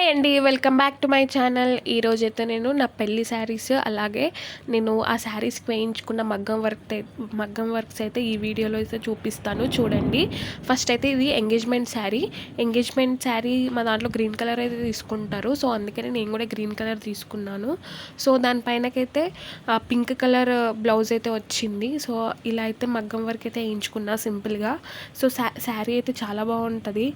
Hi అండి welcome back to my channel. ఈరోజు అయితే నేను నా పెళ్ళి శారీస్ అలాగే నేను ఆ శారీస్కి వేయించుకున్న మగ్గం వర్క్ మగ్గం వర్క్స్ అయితే ఈ వీడియోలో అయితే చూపిస్తాను చూడండి. ఫస్ట్ అయితే ఇది ఎంగేజ్మెంట్ శారీ. ఎంగేజ్మెంట్ శారీ మా దాంట్లో గ్రీన్ కలర్ అయితే తీసుకుంటారు సో అందుకని నేను కూడా గ్రీన్ కలర్ తీసుకున్నాను. సో దానిపైనకైతే పింక్ కలర్ బ్లౌజ్ అయితే వచ్చింది. సో ఇలా అయితే మగ్గం వర్క్ అయితే వేయించుకున్నా సింపుల్గా. సో శారీ అయితే చాలా బాగుంటుంది.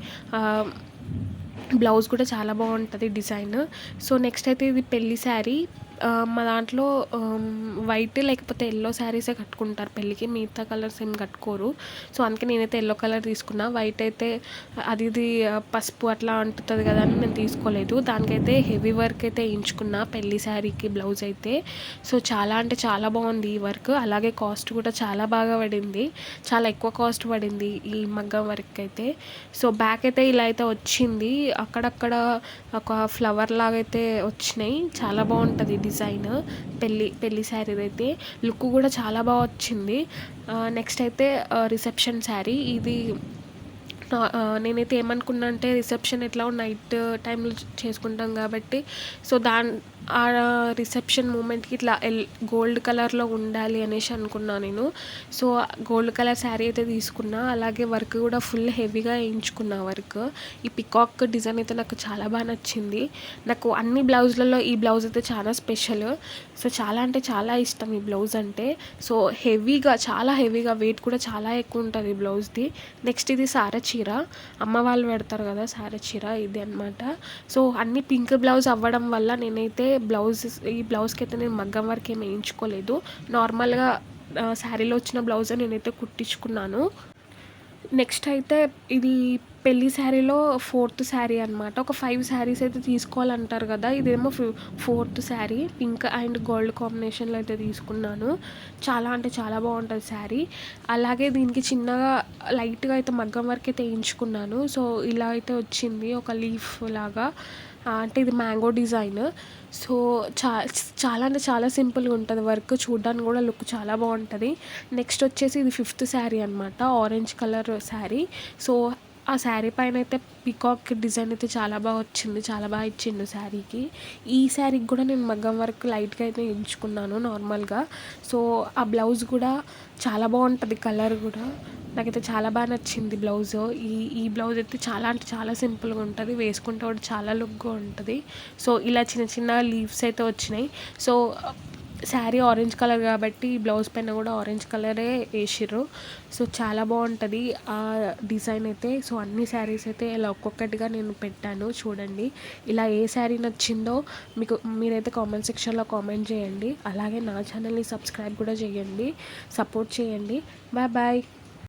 బ్లౌజ్ కూడా చాలా బాగుంటుంది డిజైన్. సో నెక్స్ట్ అయితే ఇది పెళ్ళి శారీ. మా దాంట్లో వైట్ లేకపోతే ఎల్లో శారీసే కట్టుకుంటారు పెళ్ళికి. మిగతా కలర్స్ ఏం కట్టుకోరు. సో అందుకే నేనైతే ఎల్లో కలర్ తీసుకున్నా. వైట్ అయితే అది ఇది పసుపు అట్లా అంటుతుంది కదా అని నేను తీసుకోలేదు. దానికైతే హెవీ వర్క్ అయితే వేయించుకున్నా పెళ్ళి శారీకి బ్లౌజ్ అయితే. సో చాలా అంటే చాలా బాగుంది ఈ వర్క్. అలాగే కాస్ట్ కూడా చాలా బాగా పడింది. చాలా ఎక్కువ కాస్ట్ పడింది ఈ మగ్గం వర్క్ అయితే. సో బ్యాక్ అయితే ఇలా అయితే వచ్చింది. అక్కడక్కడ ఒక ఫ్లవర్ లాగా అయితే వచ్చినాయి. చాలా బాగుంటుంది డిజైన్ పెళ్ళి పెళ్ళి శారీ అయితే లుక్ కూడా చాలా బాగా వచ్చింది. నెక్స్ట్ అయితే రిసెప్షన్ శారీ. ఇది నేనైతే ఏమనుకున్నా అంటే రిసెప్షన్ ఎట్లా నైట్ టైంలో చేసుకుంటాం కాబట్టి సో దాని ఆ రిసెప్షన్ మూమెంట్కి ఇట్లా ఎల్ గోల్డ్ కలర్లో ఉండాలి అనేసి అనుకున్నా నేను. సో గోల్డ్ కలర్ శారీ అయితే తీసుకున్నా. అలాగే వర్క్ కూడా ఫుల్ హెవీగా వేయించుకున్నా వర్క్ ఈ పికాక్ డిజైన్ అయితే నాకు చాలా బాగా నచ్చింది. నాకు అన్ని బ్లౌజ్లలో ఈ బ్లౌజ్ అయితే చాలా స్పెషల్ సో చాలా అంటే చాలా ఇష్టం ఈ బ్లౌజ్ అంటే. సో హెవీగా చాలా హెవీగా వెయిట్ కూడా చాలా ఎక్కువ ఉంటుంది ఈ బ్లౌజ్ది. నెక్స్ట్ ఇది సార చీర. అమ్మ వాళ్ళు పెడతారు కదా సార చీర ఇది అనమాట సో అన్ని పింక్ బ్లౌజ్ అవ్వడం వల్ల నేనైతే బ్లౌజ్ ఈ బ్లౌజ్కి అయితే నేను మగ్గం వరకు ఏమి వేయించుకోలేదు. నార్మల్గా శారీలో వచ్చిన బ్లౌజ్ నేనైతే కుట్టించుకున్నాను. నెక్స్ట్ అయితే ఇది పెళ్ళి శారీలో ఫోర్త్ శారీ అనమాట ఒక ఫైవ్ శారీస్ అయితే తీసుకోవాలంటారు కదా ఇదేమో fourth sari pink and gold కాంబినేషన్లో అయితే తీసుకున్నాను. చాలా అంటే చాలా బాగుంటుంది శారీ. అలాగే దీనికి చిన్నగా లైట్గా అయితే మగ్గం వరకు అయితే వేయించుకున్నాను. సో ఇలా అయితే వచ్చింది ఒక లీఫ్ లాగా. అంటే ఇది మ్యాంగో డిజైన్. సో చా చాలా అంటే చాలా సింపుల్గా ఉంటుంది. వర్క్ చూడడానికి కూడా లుక్ చాలా బాగుంటుంది. నెక్స్ట్ వచ్చేసి ఇది ఫిఫ్త్ శారీ అనమాట ఆరెంజ్ కలర్ శారీ. సో ఆ శారీ పైన అయితే పికాక్ డిజైన్ అయితే చాలా బాగా వచ్చింది. చాలా బాగా ఇచ్చిండు శారీకి. ఈ శారీకి కూడా నేను మగ్గం వర్క్ లైట్గా అయితే ఎంచుకున్నాను నార్మల్గా. సో ఆ బ్లౌజ్ కూడా చాలా బాగుంటుంది కలర్ కూడా. నాకైతే చాలా బాగా నచ్చింది బ్లౌజ్. ఈ ఈ బ్లౌజ్ అయితే చాలా అంటే చాలా సింపుల్గా ఉంటుంది వేసుకుంటే కూడా చాలా లుక్గా ఉంటుంది. సో ఇలా చిన్న చిన్న లీవ్స్ అయితే వచ్చినాయి. సో శారీ ఆరెంజ్ కలర్ కాబట్టి బ్లౌజ్ పైన కూడా ఆరెంజ్ కలరే వేసిర్రు. సో చాలా బాగుంటుంది ఆ డిజైన్ అయితే. సో అన్ని శారీస్ అయితే ఇలా ఒక్కొక్కటిగా నేను పెట్టాను చూడండి. ఇలా ఏ శారీ నచ్చిందో మీకు మీరైతే కామెంట్ సెక్షన్లో కామెంట్ చేయండి. అలాగే నా ఛానల్ని సబ్స్క్రైబ్ కూడా చేయండి సపోర్ట్ చేయండి. Bye bye.